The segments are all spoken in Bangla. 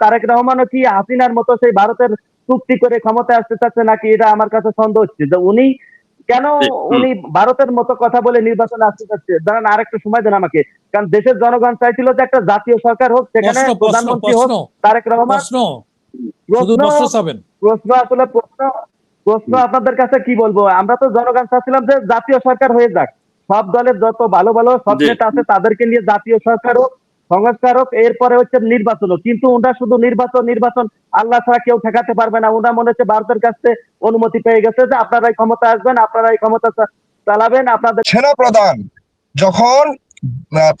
তারেক রহমানও কি হাসিনার মতো সেই ভারতের চুক্তি করে ক্ষমতায় আসতে চাচ্ছে নাকি এটা আমার কাছে সন্দেহ হচ্ছে? যে উনি কেন উনি ভারতের মতো কথা বলে নির্বাচনে আসতে চাচ্ছে? দাঁড়ান আরেকটু সময় দেন আমাকে। কারণ দেশের জনগণ চাইছিল যে একটা জাতীয় সরকার হোক সেখানে প্রধানমন্ত্রী হোক তারেক রহমান। প্রশ্ন আসলে প্রশ্ন প্রশ্ন আপনাদের কাছে কি বলব? আমরা তো জনগণ চাচ্ছিলাম যে জাতীয় সরকার হয়ে যাক। সব দলের যত ভালো ভালো সব নেতা আছে তাদেরকে নিয়ে জাতীয় সরকার হোক সংস্কার হোক এরপরে হচ্ছে নির্বাচন কিন্তু ওটা শুধু নির্বাচন নির্বাচন আল্লাহ ছাড়া কেউ ঠেকাতে পারবে না। ওটা মনে হচ্ছে ভারতের কাছে অনুমতি পেয়ে গেছে যে আপনারাই ক্ষমতা আসবেন, আপনারাই ক্ষমতা চালাবেন, আপনাদের সেনা প্রধান যখন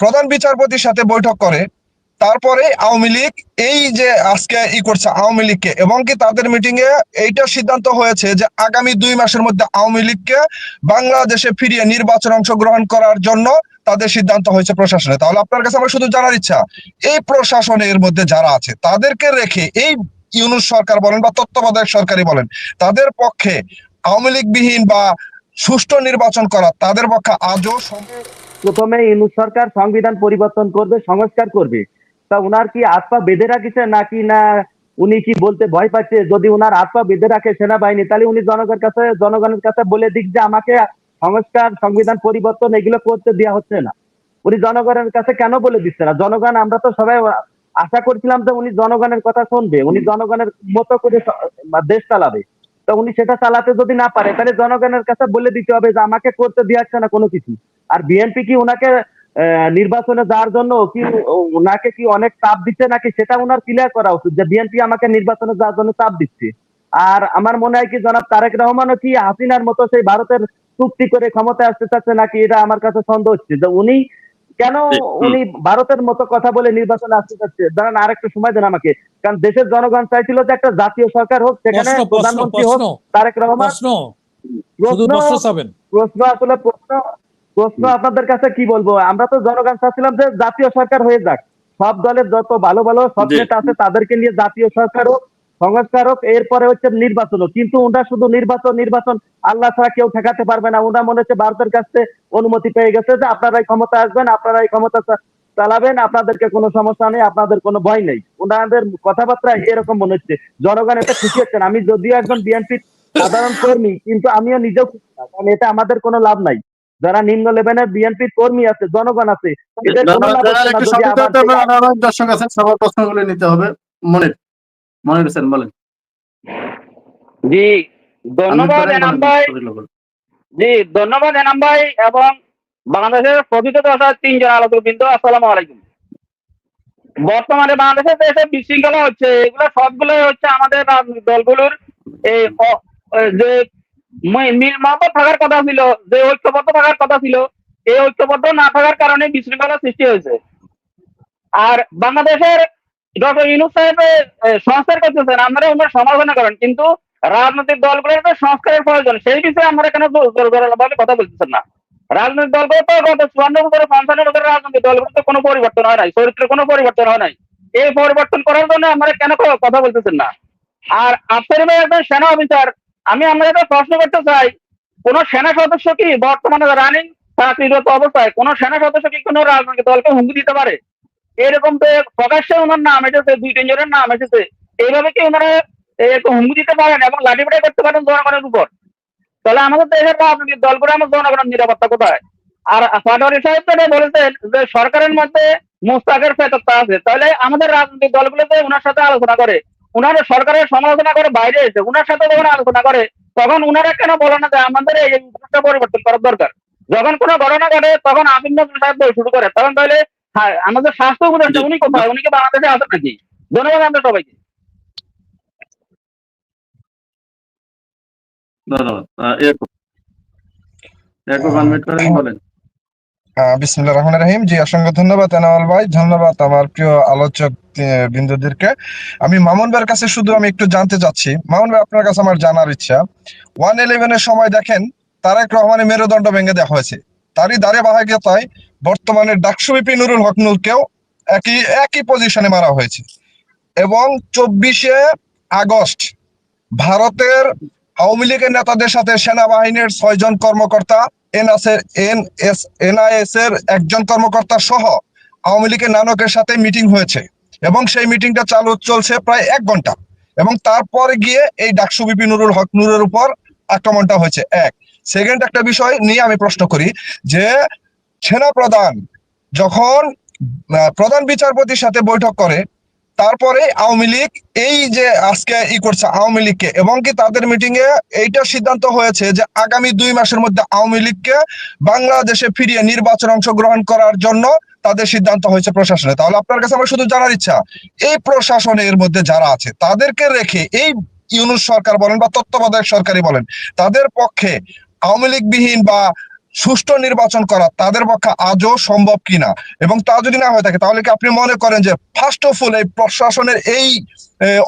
প্রধান বিচারপতির সাথে বৈঠক করে, তারপরে আওয়ামী লীগ এই যে আজকে ই করছে আওয়ামী লীগকে, এবং কি তাদের মিটিং এ এইটা সিদ্ধান্ত হয়েছে যে আগামী দুই মাসের মধ্যে আওয়ামী লীগকে বাংলাদেশে ফিরিয়ে নির্বাচন অংশগ্রহণ করার জন্য তাদের সিদ্ধান্ত হয়েছে প্রশাসনে। তাহলে আপনার কাছে আমার শুধু জানার ইচ্ছা, এই প্রশাসনের মধ্যে যারা আছে, তাদেরকে রেখে এই ইউনুস সরকার বলেন বা তত্ত্বাবধায়ক সরকারই বলেন, তাদের পক্ষে আওয়ামী লীগ বিহীন বা সুষ্ঠু নির্বাচন করা তাদের পক্ষে আজও প্রথমে ইউনুস সরকার সংবিধান পরিবর্তন করবে, সংস্কার করবে। তা উনার কি আত্মা বেঁধে রাখিছে নাকি না উনি কি বলতে ভয় পাচ্ছে? যদি উনার আত্মা বেঁধে রাখে সেনাবাহিনী, তাহলে উনি জনগণের কাছে জনগণের কাছে বলে দিক যে আমাকে সংস্কার সংবিধান পরিবর্তন এগুলো করতে দেওয়া হচ্ছে না। উনি জনগণের কাছে কেন বলে দিচ্ছে না? জনগণ আমরা তো সবাই আশা করছিলাম যে উনি জনগণের কথা শুনবে উনি জনগণের মতো করে দেশ চালাবে। তো উনি সেটা চালাতে যদি না পারে তাহলে জনগণের কাছে বলে দিতে হবে যে আমাকে করতে দেওয়া হচ্ছে না কোনো কিছু। আর বিএনপি কি আহ, নির্বাচনে যাওয়ার জন্য কি ওনাকে কি অনেক চাপ দিচ্ছে নাকি সেটা ওনার ক্লিয়ার করা উচিত যে বিএনপি আমাকে নির্বাচনে যাওয়ার জন্য চাপ দিচ্ছে। আর আমার মনে হয় কি জনাব তারেক রহমানও কি হাসিনার মতো সেই ভারতের চুক্তি করে ক্ষমতায় আসতে চাচ্ছে নাকি এটা আমার কাছে সন্দেহ হচ্ছে। যে উনি কেন উনি ভারতের মতো কথা বলে নির্বাচনে আসতে চাচ্ছে? দাঁড়ান আরেকটু সময় দেন আমাকে। কারণ দেশের জনগণ চাইছিল যে একটা জাতীয় সরকার হোক সেখানে প্রধানমন্ত্রী হোক তারেক রহমান। প্রশ্ন। আসলে প্রশ্ন। প্রশ্ন আপনাদের কাছে কি বলব? আমরা তো জনগণ চাচ্ছিলাম যে জাতীয় সরকার হয়ে যাক। সব দলের যত ভালো ভালো সব। নেতা আছে তাদেরকে নিয়ে জাতীয় সরকার হোক সংস্কার হোক এরপরে হচ্ছে নির্বাচন কিন্তু ওটা শুধু নির্বাচন নির্বাচন আল্লাহ ছাড়া কেউ ঠেকাতে পারবে না। ওটা মনে হচ্ছে ভারতের কাছে অনুমতি পেয়ে গেছে যে আপনারাই ক্ষমতা আসবেন আপনারাই ক্ষমতা চালাবেন আপনাদেরকে কোনো সমস্যা নেই আপনাদের কোনো ভয় নেই। ওনাদের কথাবার্তা এরকম মনে হচ্ছে। জনগণ এটা খুশি হচ্ছেন আমি যদিও একজন বিএনপি সাধারণ কর্মী কিন্তু আমিও নিজেও খুশি কারণ এটা আমাদের কোনো লাভ নাই। যারা নিম্ন লেভেলের বিএনপি কর্মী আছে জনগণ আছে দর্শক আছেন সবার প্রশ্নগুলো নিতে হবে মনির। মনির হোসেন বলেন। জি ধন্যবাদ এনাম ভাই। জি ধন্যবাদ এনাম ভাই এবং বাংলাদেশের প্রকৃত তিনজন আলোচক বিন্দু আসসালামু আলাইকুম। বর্তমানে বাংলাদেশের দেশে বিশৃঙ্খলা হচ্ছে এগুলো সবগুলো হচ্ছে আমাদের রাজনৈতিক দলগুলোর এই যে মিল মহব্বত থাকার কথা ছিল যে ঐক্যবদ্ধ থাকার কথা ছিল এই ঐক্যবদ্ধ না থাকার কারণে বিশৃঙ্খলা সৃষ্টি হয়েছে। আর বাংলাদেশের ডক্টর ইউনুস সাহেব এ, সংস্কার করতেছেন আপনারা ওনার সমালোচনা করেন কিন্তু রাজনৈতিক দলগুলোর তো সংস্কারের প্রয়োজন সেই বিষয়ে আমরা কেন কথা বলতেছেন না? রাজনৈতিক দলগুলো তো চুয়ান্ন বছরে পঞ্চান্ন বছরের রাজনৈতিক দলগুলো তো কোনো পরিবর্তন হয় নাই চরিত্রে কোনো পরিবর্তন হয় নাই। এই পরিবর্তন করার জন্য আমরা কেন কথা বলতেছেন না? আর ভাই একজন সেনা অফিসার আমি আপনাদের প্রশ্ন করতে চাই কোন সেনা সদস্য কি বর্তমানে রানিং চাকরিরত অবস্থায় কোন সেনা সদস্য কি কোনো রাজনৈতিক দলকে হুমকি দিতে পারে? এরকম তো প্রকাশ্যে ওনার নাম এসেছে, দুই তিনজনের নাম এসেছে। এইভাবে কি ওনারা হুমকি দিতে পারেন এবং লাঠিপেটাই করতে পারেন জনগণের উপর? তাহলে আমাদের দেশের রাজনৈতিক দলগুলো আমার জনগণের নিরাপত্তা কোথায়? আর পাটোয়ারি সাহেব তো বলেছেন যে সরকারের মধ্যে মুস্তাকের ফেতত্তা আছে। তাহলে আমাদের রাজনৈতিক দলগুলোতে ওনার সাথে আলোচনা করে উনার সরকারের সমালোচনা করে বাইরে এসে উনার সাথে যখন আলোচনা করে, তখন উনারা কেন বলে না যে আমাদের এই পরিবর্তন করার দরকার? যখন কোনো ঘটনা ঘটে, তখন নজরুল সাহেব শুরু করে। তখন তাহলে হ্যাঁ, আমাদের স্বাস্থ্য উপদেষ্টা উনি কোথায় উনি কি বাংলাদেশে আছেন নাকি? ধন্যবাদ আমরা সবাইকে। ধন্যবাদ। বলেন। আহ, বিসমিল্লাহির রহিম। জি অসংখ্য ধন্যবাদ এনাওয়াল ভাই। ধন্যবাদ আমার প্রিয় আলোচক বিন্দুদেরকে। আমি মামুন ভাইয়ের কাছে শুধু আমি একটু জানতে চাচ্ছি। মামুন ভাই আপনার কাছে আমার জানার ইচ্ছা। ওয়ান ইলেভেনের সময় দেখেন তারেক রহমানের মেরুদণ্ড ভেঙে দেওয়া হয়েছে। তারই দাঁড়ে বাহাগিয়তায় বর্তমানে ডাকসু বিপি নুরুল হক নুরকেও একই একই পজিশনে মারা হয়েছে। এবং চব্বিশে আগস্ট ভারতের আওয়ামী লীগের নেতাদের সাথে সেনাবাহিনীর ছয়জন কর্মকর্তা এনএসএর এনএস, এনআইএস এর একজন কর্মকর্তা সহ আওয়ামী লীগের নানকের সাথে মিটিং হয়েছে। এবং সেই মিটিংটা চালু চলছে প্রায় এক ঘণ্টা। এবং তারপরে গিয়ে এই ডাকসু বিপি নুরুল হক নূরের উপর আক্রমণটা হয়েছে। এক। সেকেন্ড একটা বিষয় নিয়ে আমি প্রশ্ন করি যে সেনা প্রধান যখন প্রধান বিচারপতির সাথে বৈঠক করে, তারপরে আওয়ামী লীগ এই যে আজকে ই করছে আওয়ামী লীগকে এবং কি তাদের মিটিং এ এইটা সিদ্ধান্ত হয়েছে যে আগামী দুই মাসের মধ্যে আওয়ামী লীগকে বাংলাদেশে ফিরিয়ে নির্বাচন অংশগ্রহণ করার জন্য তাদের সিদ্ধান্ত হয়েছে প্রশাসনে। তাহলে আপনার কাছে আমার শুধু জানার ইচ্ছা, এই প্রশাসনের মধ্যে যারা আছে, তাদেরকে রেখে এই ইউনুস সরকার বলেন বা তত্ত্বাবধায়ক সরকারই বলেন, তাদের পক্ষে আওয়ামী লীগ বিহীন বা সুষ্ঠু নির্বাচন করা তাদের পক্ষে আজও সম্ভব কিনা? এবং তা যদি না হয়ে থাকে তাহলে কি আপনি মনে করেন যে ফার্স্ট অফ অল এই প্রশাসনের এই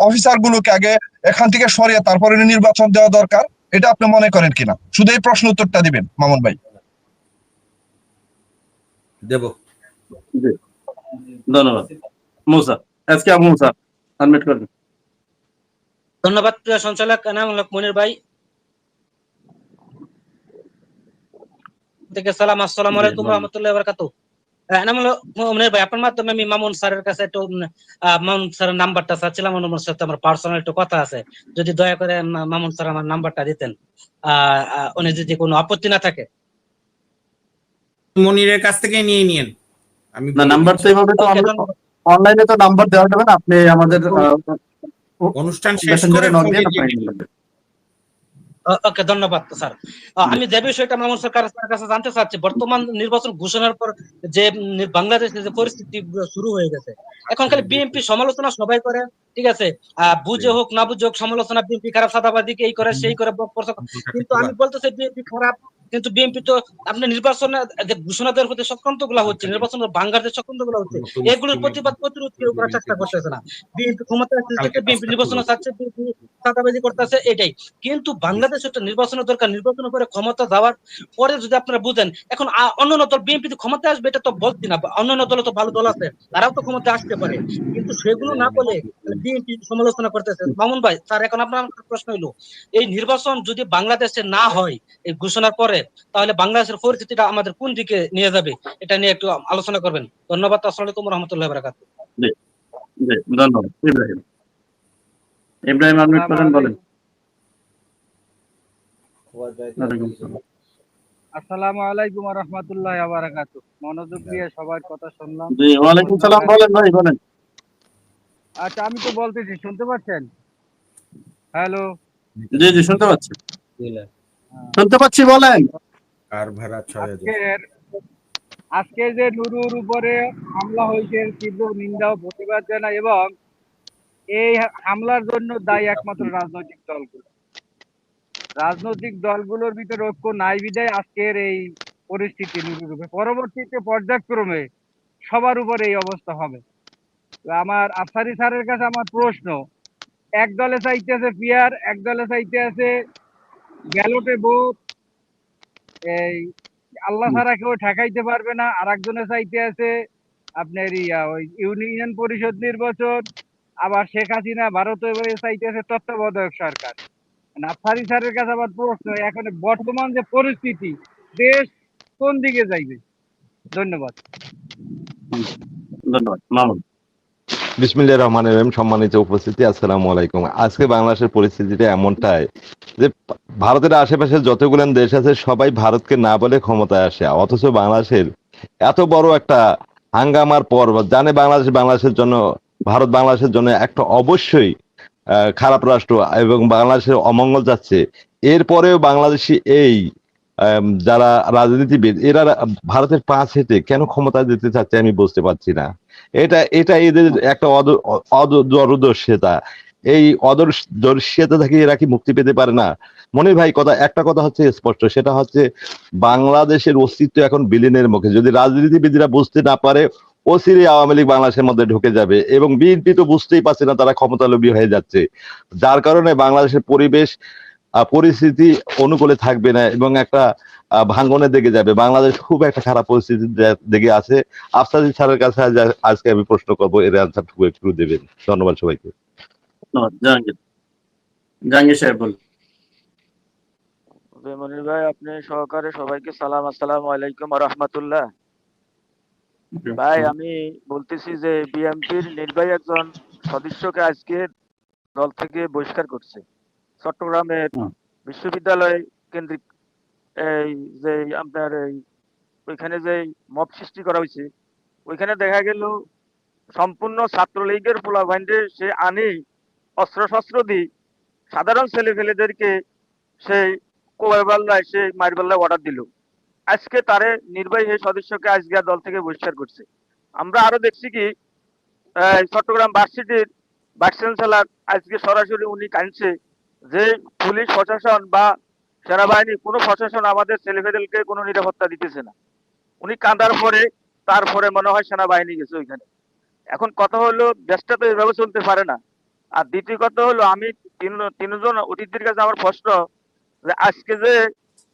অফিসার গুলোকে আগে এখান থেকে সরিয়ে তারপরে নির্বাচন দেওয়া দরকার? এটা আপনি মনে করেন কিনা? শুধু এই প্রশ্ন উত্তরটা দিবেন মামুন ভাই। দেব। ধন্যবাদ। মুসা আজকে আবু মুসা আনমিট করবেন। ধন্যবাদ প্রিয় সঞ্চালক এনামুলক মনির ভাই। থেকে সালাম আসসালামু আলাইকুম রহমতুল্লাহ বারাকাতু এনামুলক ভাই আপনার মাধ্যমে আমি মামুন স্যারের কাছে একটু মামুন স্যারের নাম্বারটা চাচ্ছিলাম সাথে আমার পার্সোনাল একটু কথা আছে। যদি দয়া করে মামুন স্যার আমার নাম্বারটা দিতেন। আহ, উনি যদি কোনো আপত্তি না থাকে। মনিরের কাছ থেকে নিয়ে নিয়েন। আমি না নাম্বার তো এইভাবে তো। অনলাইনে তো নাম্বার দেওয়া যাবে না আপনি আমাদের অনুষ্ঠান শেষ করে নক ফোন দিয়ে দিয়ে আপনি দিবেন। ওকে, ধন্যবাদ স্যার। আমি যে বিষয়টা মামুন সরকার কাছে জানতে চাচ্ছি, বর্তমান নির্বাচন ঘোষণার পর যে বাংলাদেশ যে পরিস্থিতি শুরু হয়ে গেছে, এখন খালি বিএনপি সমালোচনা সবাই করে, ঠিক আছে? বুঝে হোক, না বুঝে হোক, সমালোচনা বিএনপি খারাপ সাদাবাদীকে এই করে, সেই করে কিন্তু আমি বলতেছি, বিএনপি খারাপ কিন্তু বিএনপি তো আপনি নির্বাচনে যে ঘোষণা দেওয়ার প্রতি সক্রান্তগুলা হচ্ছে নির্বাচনের বাঙ্গার যে সক্রান্তগুলা হচ্ছে এগুলোর প্রতিবাদ প্রতিরোধ কেউ করার চেষ্টা করতেছে না। বিএনপি ক্ষমতা বিএনপি নির্বাচনে চাচ্ছে বিএনপি চাঁদাবাজি করতেছে এটাই। কিন্তু বাংলাদেশ একটা নির্বাচনের দরকার নির্বাচনের পরে ক্ষমতা যাওয়ার পরে যদি আপনারা বুঝেন এখন অন্যান্য দল বিএনপি ক্ষমতা আসবে এটা তো বলছি না অন্যান্য দলে তো ভালো দল আছে তারাও তো ক্ষমতা আসতে পারে। কিন্তু সেগুলো না বলে বিএনপি সমালোচনা করতেছে। মামুন ভাই স্যার এখন আপনার প্রশ্ন হইল এই নির্বাচন যদি বাংলাদেশে না হয় এই ঘোষণার পরে তাহলে বাংলাদেশের পরিস্থিতিটা আমাদের কোন দিকে নিয়ে যাবে? এটা নিয়ে একটু আলোচনা করবেন। ধন্যবাদ আসসালামু আলাইকুম রহমতুল্লাহ বারাকাত জি ধন্যবাদ। ইব্রাহিম। ইব্রাহিম আনমিট করেন বলেন আসসালাম। আসসালামু আলাইকুম রহমতুল্লাহ বারাকাতু মনোযোগ দিয়ে সবার কথা শুনলাম। জি ওয়ালাইকুম সালাম বলেন ভাই বলেন। আচ্ছা আমি তো বলতেছি শুনতে পাচ্ছেন? হ্যালো? জি জি শুনতে পাচ্ছি। শুনতে পাচ্ছি বলেন। কার ভাড়া ছয় আজকে যে নুরুর উপরে হামলা হয়েছে তীব্র নিন্দা ও প্রতিবাদ জানাই এবং এই হামলার জন্য দায়ী একমাত্র রাজনৈতিক দলগুলো। রাজনৈতিক দলগুলোর ভিতরে ঐক্য নাই বিদায় আজকের এই পরিস্থিতি নুরুর উপরে। পরবর্তীতে পর্যায়ক্রমে সবার উপরে এই অবস্থা হবে। তো আমার আফসারি স্যারের কাছে আমার প্রশ্ন এক দলে চাইতেছে পিয়ার এক দলে চাইতে আছে ব্যালটে ভোট এই আল্লাহ ছাড়া কেউ ঠেকাইতে পারবে না। আর একজনে চাইতে আছে আপনার ইয়া ওই ইউনিয়ন পরিষদ নির্বাচন আবার শেখ হাসিনা ভারতে চাইতে আছে তত্ত্বাবধায়ক সরকার। নাফসারি স্যারের কাছে আবার প্রশ্ন এখন বর্তমান যে পরিস্থিতি দেশ কোন দিকে যাইবে? ধন্যবাদ। ধন্যবাদ মামুন। বিসমিল্লাহির রহমানির রহিম সম্মানিত উপস্থিতি আসসালামু আলাইকুম। আজকে বাংলাদেশের পরিস্থিতিটা এমনটাই যে ভারতের আশেপাশে যতগুলো দেশ আছে, সবাই ভারতকে না বলে ক্ষমতায় আসে। অথচ বাংলাদেশের এত বড় একটা হাঙ্গামার পর জানে বাংলাদেশ, বাংলাদেশের জন্য, ভারত বাংলাদেশের জন্য একটা অবশ্যই খারাপ রাষ্ট্র এবং বাংলাদেশের অমঙ্গল যাচ্ছে। এরপরেও বাংলাদেশি এই যারা রাজনীতিবিদ, এরা ভারতের পাঁচ হেঁটে কেন ক্ষমতা দিতে চাচ্ছে আমি বুঝতে পারছি না। এটা এটা এদের একটা অদূরদর্শিতা এই অদূরদর্শিতা থেকে এরা কি মুক্তি পেতে পারে না? মনির ভাই, কথা, একটা কথা হচ্ছে স্পষ্ট, সেটা হচ্ছে বাংলাদেশের অস্তিত্ব এখন বিলীনের মুখে। যদি রাজনীতিবিদরা বুঝতে না পারে অচিরে আওয়ামী লীগ বাংলাদেশের মধ্যে ঢুকে যাবে এবং বিএনপি তো বুঝতেই পারছে না তারা ক্ষমতালোভী হয়ে যাচ্ছে। যার কারণে বাংলাদেশের পরিবেশ পরিস্থিতি অনুকূলে থাকবে না এবং একটা ভাঙ্গনের দিকে যাবে। বাংলাদেশ খুব একটা খারাপ পরিস্থিতির দে- দিকে আছে। আফসাদি স্যারের কাছে আজকে আমি প্রশ্ন করব, এর আনসারটুকু একটু দেবেন। ধন্যবাদ সবাইকে। ধন্যবাদ জাহাঙ্গীর। জাহাঙ্গীর সাহেব বলুন। মনির ভাই আপনি সহকারে সবাইকে সালাম আসসালামু আলাইকুম রহমতুল্লাহ। ভাই আমি বলতেছি যে বিএনপির নির্বাহী একজন সদস্যকে আজকে দল থেকে বহিষ্কার করছে। চট্টগ্রামের বিশ্ববিদ্যালয় কেন্দ্রিক এই যে আপনার এই ওইখানে যে মব সৃষ্টি করা হয়েছে ওইখানে দেখা গেল সম্পূর্ণ ছাত্রলীগের পোলাভাইন্ডে সে আনি অস্ত্র শস্ত্র দি সাধারণ ছেলেপেলেদেরকে সেই কোয়াইবাল্লায় সে মারবাল্লায় অর্ডার দিল। আজকে তারে নির্বাহী সদস্যকে আজকে দল থেকে বহিষ্কার করছে। আমরা আরও দেখছি কি চট্টগ্রাম ভার্সিটির ভাইস চ্যান্সেলর আজকে সরাসরি উনি কাঁদছে যে পুলিশ প্রশাসন বা সেনাবাহিনী কোনো প্রশাসন আমাদের ছেলেমেয়েদেরকে কোনো নিরাপত্তা দিতেছে না। উনি কাঁদার পরে তারপরে মনে হয় সেনাবাহিনী গেছে ওইখানে। এখন কথা হলো, দেশটা তো এভাবে চলতে পারে না। আর দ্বিতীয় কথা হলো আমি তিন তিনজন অতিথির কাছে আমার প্রশ্ন যে আজকে যে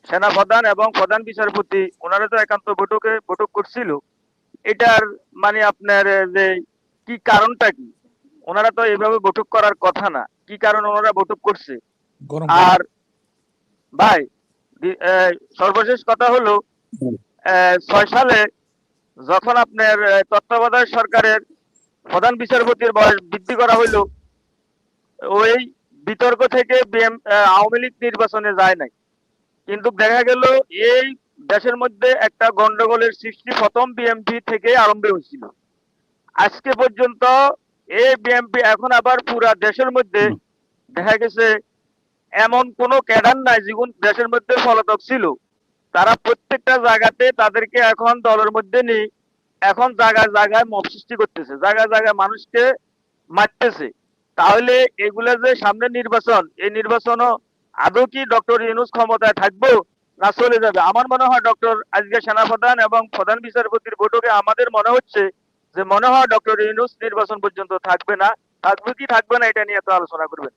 সেনা প্রধান এবং প্রধান বিচারপতি ওনারা তো একান্ত বৈঠকে বৈঠক করছিল এটার মানে আপনার যে কি কারণটা কি? ওনারা তো এভাবে বৈঠক করার কথা না কি কারণে ওনারা বৈঠক করছে? আর ভাই সর্বশেষ কথা হলো। ছয় সালে যখন আপনার তত্ত্বাবধায়ক সরকারের প্রধান বিচারপতির বয়স বৃদ্ধি করা হইল ওই বিতর্ক থেকে বিএম আওয়ামী লীগ নির্বাচনে যায় নাই। কিন্তু দেখা গেল এই দেশের মধ্যে একটা গন্ডগোলের সৃষ্টি প্রথম বিএমপি থেকে আরম্ভ হয়েছিল। আজকে পর্যন্ত এই বিএমপি এখন আবার পুরা দেশের মধ্যে দেখা গেছে এমন কোন ক্যাডার নাই যেগুন দেশের মধ্যে পলাতক ছিল। তারা প্রত্যেকটা জায়গাতে তাদেরকে এখন দলের মধ্যে নিয়ে এখন জায়গায় জায়গায় মব সৃষ্টি করতেছে। জায়গায় জায়গায় মানুষকে মারতেছে। তাহলে এগুলা যে সামনে নির্বাচন, এই নির্বাচনও আদৌ কি ডক্টর ইউনুস ক্ষমতায় থাকব না চলে যাবে? আমার মনে হয় ডক্টর আজকে সেনাপ্রধান এবং প্রধান বিচারপতির বৈঠকে আমাদের মনে হচ্ছে যে মনে হয় ডক্টর ইউনুস নির্বাচন পর্যন্ত থাকবে না। থাকবে কি থাকবে না, এটা নিয়ে তো আলোচনা করবেন।